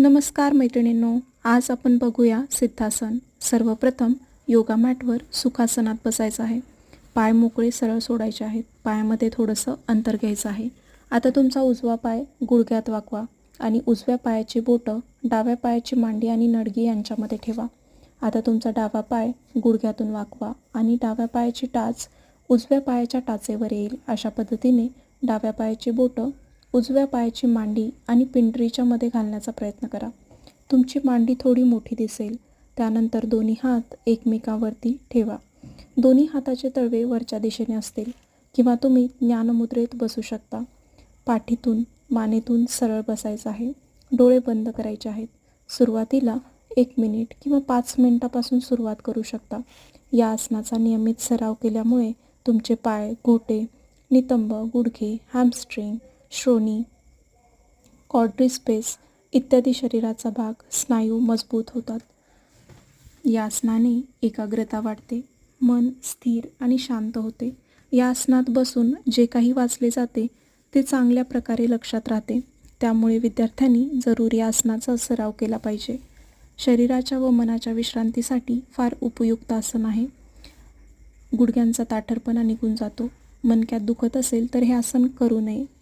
नमस्कार मैत्रिणींनो आज आपण बघूया सिद्धासन. सर्वप्रथम योगा मॅटवर सुखासनात बसायचं आहे. पाय मोकळे सरळ सोडायचे आहेत. पायामध्ये थोडंसं अंतर घ्यायचं आहे. आता तुमचा उजवा पाय गुडघ्यात वाकवा आणि उजव्या पायाची बोटं डाव्या पायाची मांडी आणि नडगी यांच्यामध्ये ठेवा. आता तुमचा डावा पाय गुडघ्यातून वाकवा आणि डाव्या पायाची टाच उजव्या पायाच्या टाचेवर येईल. अशा पद्धतीने डाव्या पायाची बोटं उजव्या पायाची मांडी आणि पिंटरीच्या मध्ये घालण्याचा प्रयत्न करा. तुमची मांडी थोडी मोठी दिसेल. त्यानंतर दोन्ही हात एकमेकावरती ठेवा. दोन्ही हाताचे तळवे वरच्या दिशेने असतील किंवा तुम्ही ज्ञानमुद्रेत बसू शकता. पाठीतून मानेतून सरळ बसायचं आहे. डोळे बंद करायचे आहेत. सुरुवातीला एक मिनिट किंवा पाच मिनिटापासून सुरुवात करू शकता. या आसनाचा नियमित सराव केल्यामुळे तुमचे पाय घोटे नितंब गुडघे हॅमस्ट्रिंग श्रोणी कॉर्ड्री स्पेस इत्यादी शरीराचा भाग स्नायू मजबूत होतात. या आसनाने एकाग्रता वाढते मन स्थिर आणि शांत होते. या आसनात बसून जे काही वाचले जाते ते चांगल्या प्रकारे लक्षात राहते. त्यामुळे विद्यार्थ्यांनी जरूर या आसनाचा सराव केला पाहिजे. शरीराच्या व मनाच्या विश्रांतीसाठी फार उपयुक्त आसन आहे. गुडघ्यांचा ताठरपणा निघून जातो. मणक्यात दुखत असेल तर हे आसन करू नये.